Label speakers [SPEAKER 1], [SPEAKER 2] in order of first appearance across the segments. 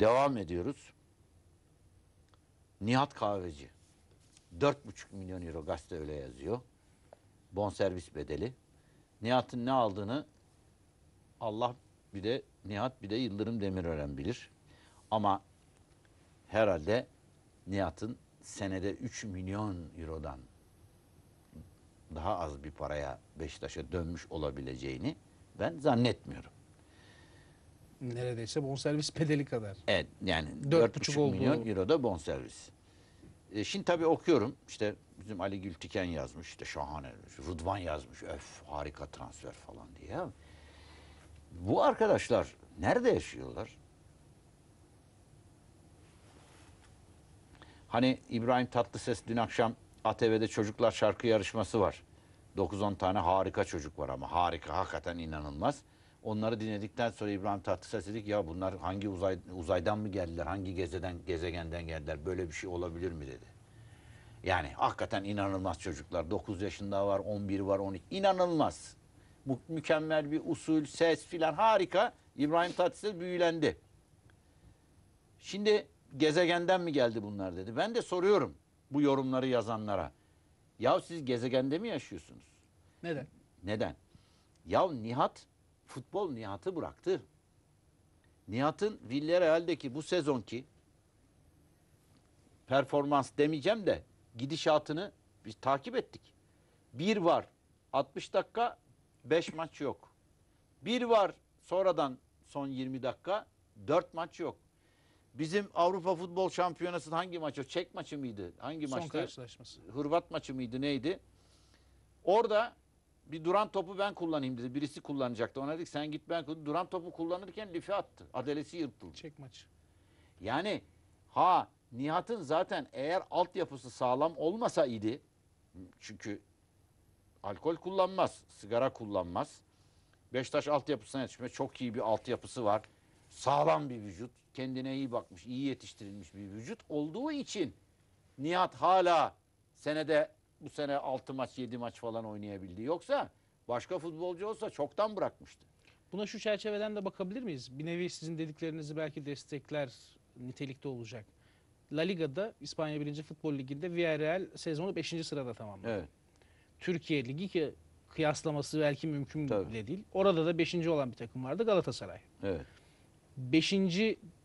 [SPEAKER 1] Devam ediyoruz. Nihat Kahveci. 4,5 milyon euro gazete öyle yazıyor. Bonservis bedeli. Nihat'ın ne aldığını Allah bir de Nihat bir de Yıldırım Demirören bilir. Ama herhalde Nihat'ın senede 3 milyon eurodan daha az bir paraya Beşiktaş'a dönmüş olabileceğini ben zannetmiyorum.
[SPEAKER 2] Neredeyse bonservis bedeli kadar.
[SPEAKER 1] Evet yani
[SPEAKER 2] Dört
[SPEAKER 1] 4,5
[SPEAKER 2] buçuk oldu.
[SPEAKER 1] milyon euro da bonservis. E, şimdi tabii okuyorum işte bizim Ali Gültiken yazmış işte şahane. Rıdvan yazmış öf harika transfer falan diye. Bu arkadaşlar nerede yaşıyorlar? Hani İbrahim Tatlıses dün akşam ATV'de çocuklar şarkı yarışması var. 9-10 tane harika çocuk var ama harika hakikaten inanılmaz. Onları dinledikten sonra İbrahim Tatlıses dedi ki ya bunlar hangi uzay, uzaydan mı geldiler, hangi gezeden, gezegenden geldiler böyle bir şey olabilir mi dedi. Yani hakikaten inanılmaz çocuklar. 9 yaşında var, 11 var, 12. İnanılmaz. Bu mükemmel bir usul, ses filan harika. İbrahim Tatlıses büyülendi. Şimdi gezegenden mi geldi bunlar dedi. Ben de soruyorum bu yorumları yazanlara. Ya siz gezegende mi yaşıyorsunuz?
[SPEAKER 2] Neden?
[SPEAKER 1] Neden? Ya Nihat futbol Nihat'ı bıraktı. Nihat'ın Villarreal'deki bu sezonki performans demeyeceğim de gidişatını biz takip ettik. Bir var 60 dakika 5 maç yok. Bir var sonradan son 20 dakika 4 maç yok. Bizim Avrupa Futbol Şampiyonası'nın hangi maçı? Çek maçı mıydı? Hangi
[SPEAKER 2] Son
[SPEAKER 1] maçtı?
[SPEAKER 2] karşılaşması.
[SPEAKER 1] Hırvat maçı mıydı neydi? Orada bir duran topu ben kullanayım dedi. Birisi kullanacaktı. Ona dedik sen git ben kullan. Duran topu kullanırken life attı. Adelesi yırtıldı.
[SPEAKER 2] Çek maçı.
[SPEAKER 1] Yani ha Nihat'ın zaten eğer altyapısı sağlam olmasa idi çünkü alkol kullanmaz, sigara kullanmaz. Beşiktaş altyapısına yetişme çok iyi bir altyapısı var. Sağlam bir vücut, kendine iyi bakmış, iyi yetiştirilmiş bir vücut olduğu için Nihat hala senede bu sene 6 maç 7 maç falan oynayabildi. Yoksa başka futbolcu olsa çoktan bırakmıştı.
[SPEAKER 2] Buna şu çerçeveden de bakabilir miyiz? Bir nevi sizin dediklerinizi belki destekler nitelikte olacak. La Liga'da İspanya 1. Futbol Ligi'nde Villarreal sezonu 5. sırada tamamladı.
[SPEAKER 1] Evet.
[SPEAKER 2] Türkiye Ligi ki kıyaslaması belki mümkün
[SPEAKER 1] Tabii.
[SPEAKER 2] bile değil. Orada da 5. olan bir takım vardı Galatasaray.
[SPEAKER 1] Evet.
[SPEAKER 2] 5.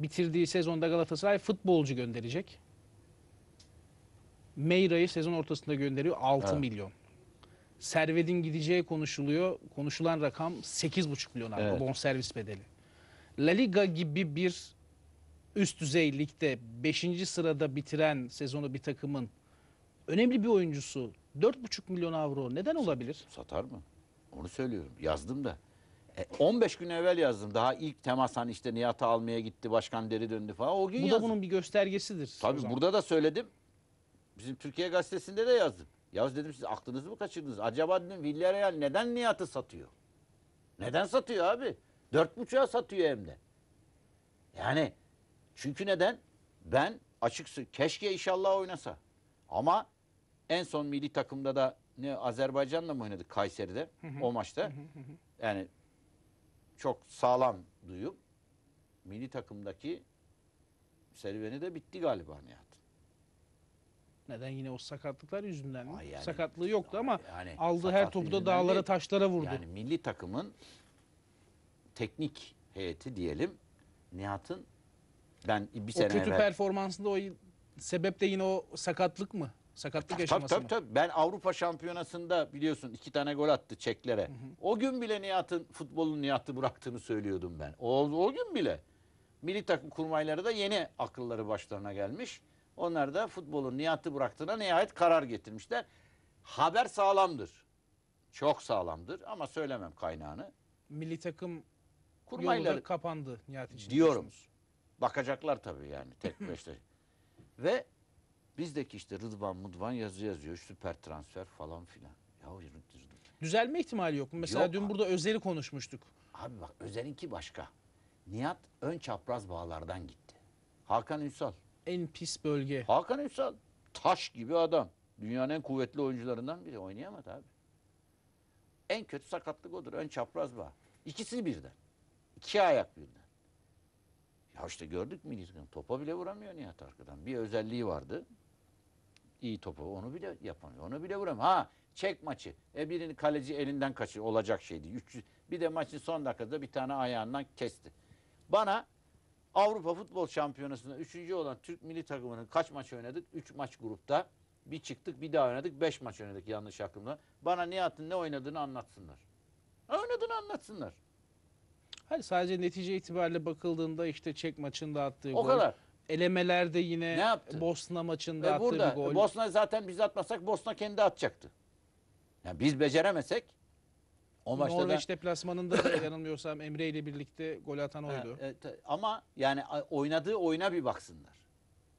[SPEAKER 2] bitirdiği sezonda Galatasaray futbolcu gönderecek. Meyra'yı sezon ortasında gönderiyor 6
[SPEAKER 1] Evet.
[SPEAKER 2] milyon. Servet'in gideceği konuşuluyor. Konuşulan rakam 8,5 milyon avro
[SPEAKER 1] Evet.
[SPEAKER 2] bonservis bedeli. La Liga gibi bir üst düzey ligde 5. sırada bitiren sezonu bir takımın önemli bir oyuncusu 4,5 milyon avro neden olabilir?
[SPEAKER 1] Satar mı? Onu söylüyorum. Yazdım da. E, 15 gün evvel yazdım. Daha ilk temas hani işte Nihat'ı almaya gitti, başkan deri döndü falan. O gün
[SPEAKER 2] Bu da
[SPEAKER 1] yazdım.
[SPEAKER 2] bunun bir göstergesidir.
[SPEAKER 1] Tabii burada da söyledim. Bizim Türkiye Gazetesi'nde de yazdım. Yaz dedim siz aklınızı mı kaçırdınız? Acaba dedim Villarreal neden Nihat'ı satıyor? Neden satıyor abi? Dört buçuğa satıyor hem de. Yani çünkü neden? Ben açıkçası keşke inşallah oynasa. Ama en son milli takımda da ne Azerbaycan'la mı oynadık Kayseri'de o maçta? Yani çok sağlam duyup milli takımdaki serüveni de bitti galiba Nihat.
[SPEAKER 2] Neden yine o sakatlıklar yüzünden mi?
[SPEAKER 1] Ay yani-
[SPEAKER 2] Sakatlığı yoktu ama
[SPEAKER 1] Yani
[SPEAKER 2] aldığı her topu da dağlara
[SPEAKER 1] değil.
[SPEAKER 2] taşlara vurdu.
[SPEAKER 1] Yani milli takımın teknik heyeti diyelim Nihat'ın ben bir
[SPEAKER 2] o
[SPEAKER 1] sene
[SPEAKER 2] kötü
[SPEAKER 1] evvel
[SPEAKER 2] performansında o sebep de yine o sakatlık mı? Sakatlık
[SPEAKER 1] Tabii,
[SPEAKER 2] yaşaması
[SPEAKER 1] tabii,
[SPEAKER 2] mı?
[SPEAKER 1] tabii. Ben Avrupa Şampiyonası'nda biliyorsun iki tane gol attı Çeklere. O gün bile Nihat'ın futbolun Nihat'ı bıraktığını söylüyordum ben. O, o gün bile. Milli takım kurmayları da yeni akılları başlarına gelmiş. Onlar da futbolun Nihat'ı bıraktığına nihayet karar getirmişler. Haber sağlamdır. Çok sağlamdır ama söylemem kaynağını.
[SPEAKER 2] Milli takım
[SPEAKER 1] Kurmayları
[SPEAKER 2] kapandı Nihat için.
[SPEAKER 1] Diyorum. Bakacaklar tabii yani tek beşte. Ve bizdeki işte Rıdvan Mudvan yazı yazıyor. Süper transfer falan filan. Ya.
[SPEAKER 2] Düzelme ihtimali yok mu? Mesela
[SPEAKER 1] Yok.
[SPEAKER 2] dün burada Özer'i konuşmuştuk.
[SPEAKER 1] Abi bak Özer'inki başka. Nihat ön çapraz bağlardan gitti. Hakan Ünsal.
[SPEAKER 2] En pis bölge.
[SPEAKER 1] Hakan Ünsal taş gibi adam. Dünyanın en kuvvetli oyuncularından biri. Oynayamadı abi. En kötü sakatlık odur. Ön çapraz bağ. İkisi birden. İki ayak birden. Ya işte gördük milli takım. Topa bile vuramıyor Nihat arkadan. Bir özelliği vardı. İyi topu onu bile yapamıyor. Onu bile vuramıyor. Ha çek maçı. E birini kaleci elinden kaçır. Olacak şeydi. 300. Bir de maçın son dakikada bir tane ayağından kesti. Bana Avrupa Futbol Şampiyonası'nda 3. olan Türk milli takımının kaç maç oynadık? 3 maç grupta. Bir çıktık bir daha oynadık. 5 maç oynadık yanlış aklımda. Bana Nihat'ın ne oynadığını anlatsınlar. Oynadığını anlatsınlar.
[SPEAKER 2] Hayır sadece netice itibariyle bakıldığında işte Çek maçında attığı
[SPEAKER 1] O
[SPEAKER 2] gol.
[SPEAKER 1] kadar.
[SPEAKER 2] Elemelerde yine
[SPEAKER 1] Ne yaptı?
[SPEAKER 2] Bosna maçında
[SPEAKER 1] Ve
[SPEAKER 2] attığı
[SPEAKER 1] burada
[SPEAKER 2] bir gol.
[SPEAKER 1] Bosna zaten biz atmasak Bosna kendi atacaktı. Yani biz beceremesek o maçta da-
[SPEAKER 2] Norveç deplasmanında da yanılmıyorsam Emre ile birlikte gol atan
[SPEAKER 1] Ha,
[SPEAKER 2] oydu.
[SPEAKER 1] e, ta- ama yani oynadığı oyuna bir baksınlar.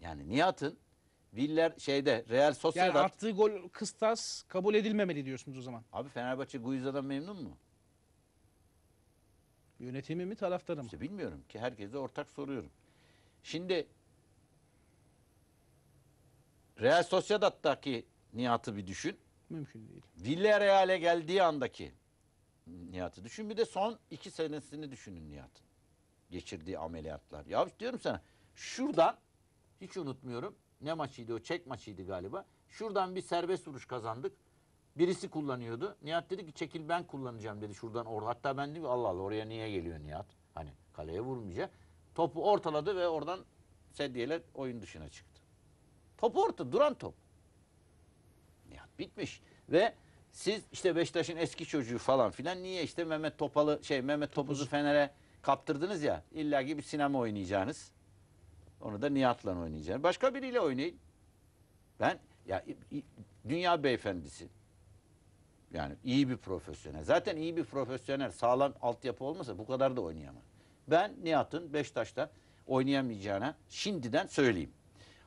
[SPEAKER 1] Yani Nihat'ın Viller şeyde Real
[SPEAKER 2] Yani
[SPEAKER 1] Sociedad
[SPEAKER 2] attığı gol kıstas kabul edilmemeli diyorsunuz o zaman.
[SPEAKER 1] abi Fenerbahçe Guiza'dan memnun mu?
[SPEAKER 2] Yönetimi mi taraftarı mı?
[SPEAKER 1] İşte bilmiyorum ki herkese ortak soruyorum. Şimdi Real Sociedad'daki Nihat'ı bir düşün.
[SPEAKER 2] Mümkün değil.
[SPEAKER 1] Villarreal'e geldiği andaki Nihat'ı düşün. Bir de son iki senesini düşünün Nihat'ın. Geçirdiği ameliyatlar. Ya diyorum sana şuradan hiç unutmuyorum. Ne maçıydı o? Çek maçıydı galiba. Şuradan bir serbest vuruş kazandık. Birisi kullanıyordu. Nihat dedi ki çekil ben kullanacağım dedi şuradan orada. Hatta ben dedim Allah Allah oraya niye geliyor Nihat? Hani kaleye vurmayacak. Topu ortaladı ve oradan sedyeyle oyun dışına çıktı. Top orta duran top. Nihat bitmiş. Ve siz işte Beşiktaş'ın eski çocuğu falan filan niye işte Mehmet Topalı şey Mehmet Topuz'u Fener'e kaptırdınız ya illa bir sinema oynayacağınız. Onu da Nihat'la oynayacaksınız. Başka biriyle oynayın. Ben ya dünya beyefendisi. Yani iyi bir profesyonel. Zaten iyi bir profesyonel sağlam altyapı olmasa bu kadar da oynayamaz. Ben Nihat'ın Beşiktaş'ta oynayamayacağına şimdiden söyleyeyim.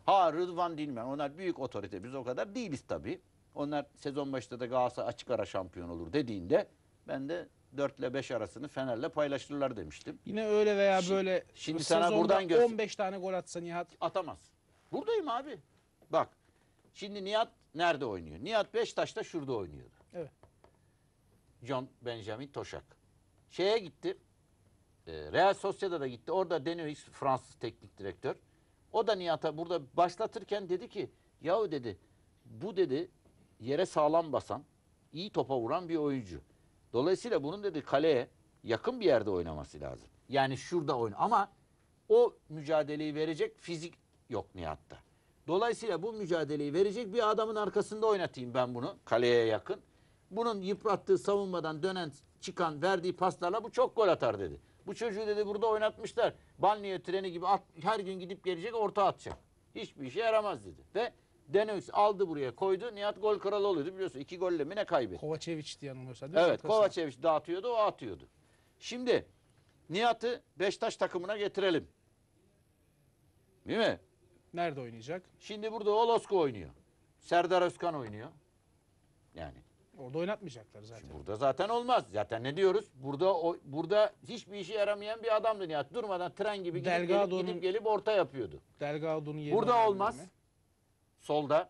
[SPEAKER 1] Ha Rıdvan Dilmen onlar büyük otorite. Biz o kadar değiliz tabii. Onlar sezon başında da Galatasaray açık ara şampiyon olur dediğinde ben de 4 ile 5 arasını Fener'le paylaşırlar demiştim.
[SPEAKER 2] Yine öyle veya
[SPEAKER 1] Şi-
[SPEAKER 2] böyle
[SPEAKER 1] şimdi sana buradan göster-
[SPEAKER 2] 15 tane gol atsa Nihat
[SPEAKER 1] Atamaz. Buradayım abi. Bak. Şimdi Nihat nerede oynuyor? Nihat Beşiktaş'ta şurada oynuyordu.
[SPEAKER 2] Evet.
[SPEAKER 1] John Benjamin Toşak. Şeye gitti. E, Real Sociedad'a gitti. Orada Denois Fransız teknik direktör. O da Nihat'a burada başlatırken dedi ki yahu dedi bu dedi yere sağlam basan iyi topa vuran bir oyuncu. Dolayısıyla bunun dedi kaleye yakın bir yerde oynaması lazım. Yani şurada oyna ama o mücadeleyi verecek fizik yok Nihat'ta. Dolayısıyla bu mücadeleyi verecek bir adamın arkasında oynatayım ben bunu kaleye yakın. Bunun yıprattığı savunmadan dönen çıkan verdiği paslarla bu çok gol atar dedi. Bu çocuğu dedi burada oynatmışlar. Banliyö treni gibi at, her gün gidip gelecek orta atacak. Hiçbir işe yaramaz dedi. Ve Denois aldı buraya koydu. Nihat gol kralı oluyordu biliyorsun. iki golle mi ne kaybetti?
[SPEAKER 2] Kovacevic diye yanılmıyorsam. değil mi?
[SPEAKER 1] Evet. Kovacevic dağıtıyordu o atıyordu. Şimdi Nihat'ı Beşiktaş takımına getirelim. Değil mi?
[SPEAKER 2] Nerede oynayacak?
[SPEAKER 1] Şimdi burada Olosko oynuyor. Serdar Özkan oynuyor. Yani
[SPEAKER 2] Orada oynatmayacaklar zaten.
[SPEAKER 1] burada zaten olmaz. Zaten ne diyoruz? Burada o, burada hiçbir işe yaramayan bir adamdı Nihat. Durmadan tren gibi gidip gelip, gidip gelip orta yapıyordu.
[SPEAKER 2] Delgado'nun yerine
[SPEAKER 1] Burada olmaz.
[SPEAKER 2] mi?
[SPEAKER 1] Solda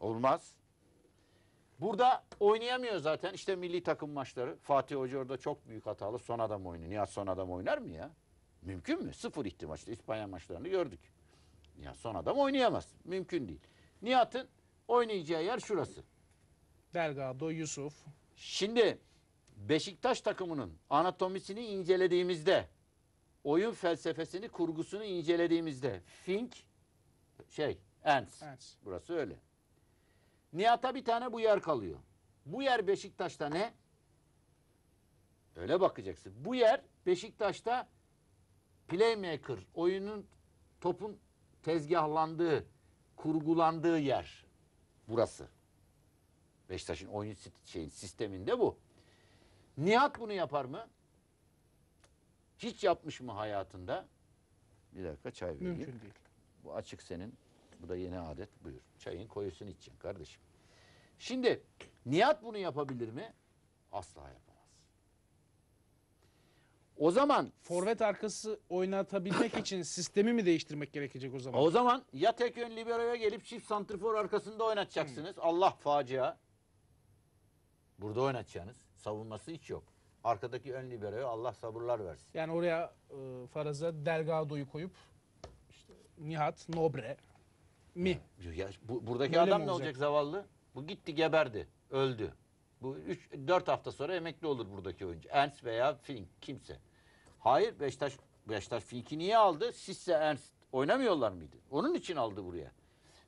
[SPEAKER 1] olmaz. Burada oynayamıyor zaten. İşte milli takım maçları. Fatih Hoca orada çok büyük hatalı. Son adam oynuyor. Nihat son adam oynar mı ya? Mümkün mü? Sıfır ihtimal. İşte İspanya maçlarını gördük. Nihat son adam oynayamaz. Mümkün değil. Nihat'ın oynayacağı yer şurası.
[SPEAKER 2] Delgado, Yusuf.
[SPEAKER 1] Şimdi Beşiktaş takımının anatomisini incelediğimizde, oyun felsefesini, kurgusunu incelediğimizde Fink şey, Ernst.
[SPEAKER 2] Evet.
[SPEAKER 1] Burası öyle. Nihat'a bir tane bu yer kalıyor. Bu yer Beşiktaş'ta ne? Öyle bakacaksın. Bu yer Beşiktaş'ta playmaker, oyunun topun tezgahlandığı, kurgulandığı yer. Burası. Beşiktaş'ın oyun şeyin sisteminde bu. Nihat bunu yapar mı? Hiç yapmış mı hayatında? Bir dakika çay vereyim.
[SPEAKER 2] Mümkün değil.
[SPEAKER 1] Bu açık senin. Bu da yeni adet. Buyur. Çayın koyusunu içeceksin kardeşim. Şimdi Nihat bunu yapabilir mi? Asla yapamaz. O zaman
[SPEAKER 2] Forvet arkası oynatabilmek için sistemi mi değiştirmek gerekecek o zaman?
[SPEAKER 1] o zaman ya tek yön libero'ya gelip çift santrfor arkasında oynatacaksınız. Allah facia. Burada oynatacaksınız. Savunması hiç yok. Arkadaki ön liberoya Allah sabırlar versin.
[SPEAKER 2] Yani oraya e, faraza Delgado'yu koyup işte Nihat, Nobre mi?
[SPEAKER 1] Ya, bu, buradaki
[SPEAKER 2] Böyle
[SPEAKER 1] adam ne
[SPEAKER 2] olacak?
[SPEAKER 1] olacak zavallı? Bu gitti geberdi. Öldü. Bu 3 4 hafta sonra emekli olur buradaki oyuncu. Ernst veya Fink kimse. Hayır Beşiktaş Beşiktaş Fink'i niye aldı? Sizse Ernst oynamıyorlar mıydı? Onun için aldı buraya.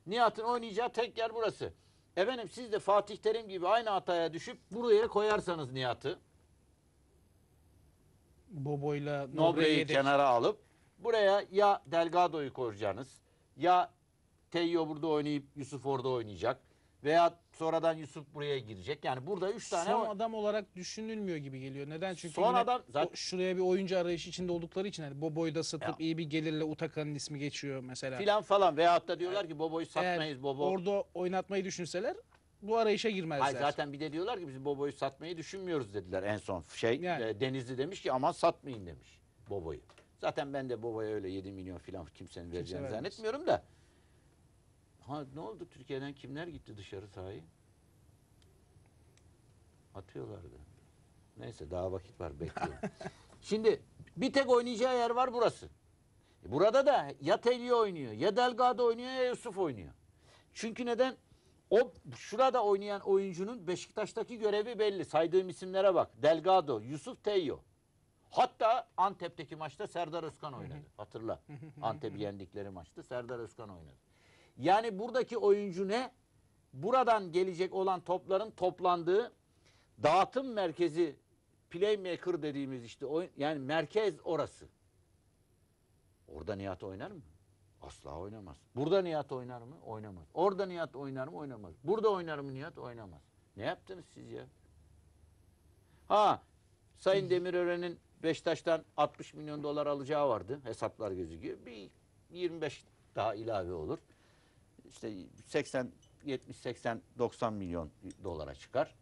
[SPEAKER 1] Nihat'ın oynayacağı tek yer burası. Efendim siz de Fatih Terim gibi aynı hataya düşüp buraya koyarsanız Nihat'ı
[SPEAKER 2] Bobo'yla Nobre'yi
[SPEAKER 1] kenara alıp buraya ya Delgado'yu koyacaksınız ya Teyyo burada oynayıp Yusuf orada oynayacak veya sonradan Yusuf buraya girecek. Yani burada üç tane
[SPEAKER 2] Son adam olarak düşünülmüyor gibi geliyor. Neden? Çünkü
[SPEAKER 1] Son adam zaten-
[SPEAKER 2] şuraya bir oyuncu arayışı içinde oldukları için hani Bobo'yu da satıp
[SPEAKER 1] Ya.
[SPEAKER 2] iyi bir gelirle Utakan'ın ismi geçiyor mesela.
[SPEAKER 1] filan falan veyahut da diyorlar ki Bobo'yu
[SPEAKER 2] Eğer
[SPEAKER 1] satmayız Bobo.
[SPEAKER 2] orada oynatmayı düşünseler bu arayışa girmezler.
[SPEAKER 1] Ay zaten bir de diyorlar ki biz Bobo'yu satmayı düşünmüyoruz dediler en son. Şey
[SPEAKER 2] Yani.
[SPEAKER 1] e, Denizli demiş ki aman satmayın demiş Bobo'yu. Zaten ben de Bobo'ya öyle 7 milyon filan kimsenin vereceğini
[SPEAKER 2] vermez.
[SPEAKER 1] zannetmiyorum da. Ha ne oldu Türkiye'den kimler gitti dışarı sahi? Atıyorlardı. Neyse daha vakit var bekliyorum. Şimdi bir tek oynayacağı yer var burası. E, Burada da ya Telio oynuyor, ya Delgado oynuyor, ya Yusuf oynuyor. Çünkü neden? O şurada oynayan oyuncunun Beşiktaş'taki görevi belli. Saydığım isimlere bak. Delgado, Yusuf Teyyo. Hatta Antep'teki maçta Serdar Özkan oynadı. Hatırla. Antep'i yendikleri maçta Serdar Özkan oynadı. Yani buradaki oyuncu ne? Buradan gelecek olan topların toplandığı dağıtım merkezi playmaker dediğimiz işte oyun, yani merkez orası. Orada Nihat oynar mı? Asla oynamaz. Burada Nihat oynar mı? Oynamaz. Orada Nihat oynar mı? Oynamaz. Burada oynar mı Nihat? Oynamaz. Ne yaptınız siz ya? Ha, Sayın Demirören'in Beşiktaş'tan 60 milyon dolar alacağı vardı. Hesaplar gözüküyor. Bir 25 daha ilave olur. İşte 80 70 80 90 milyon dolara çıkar.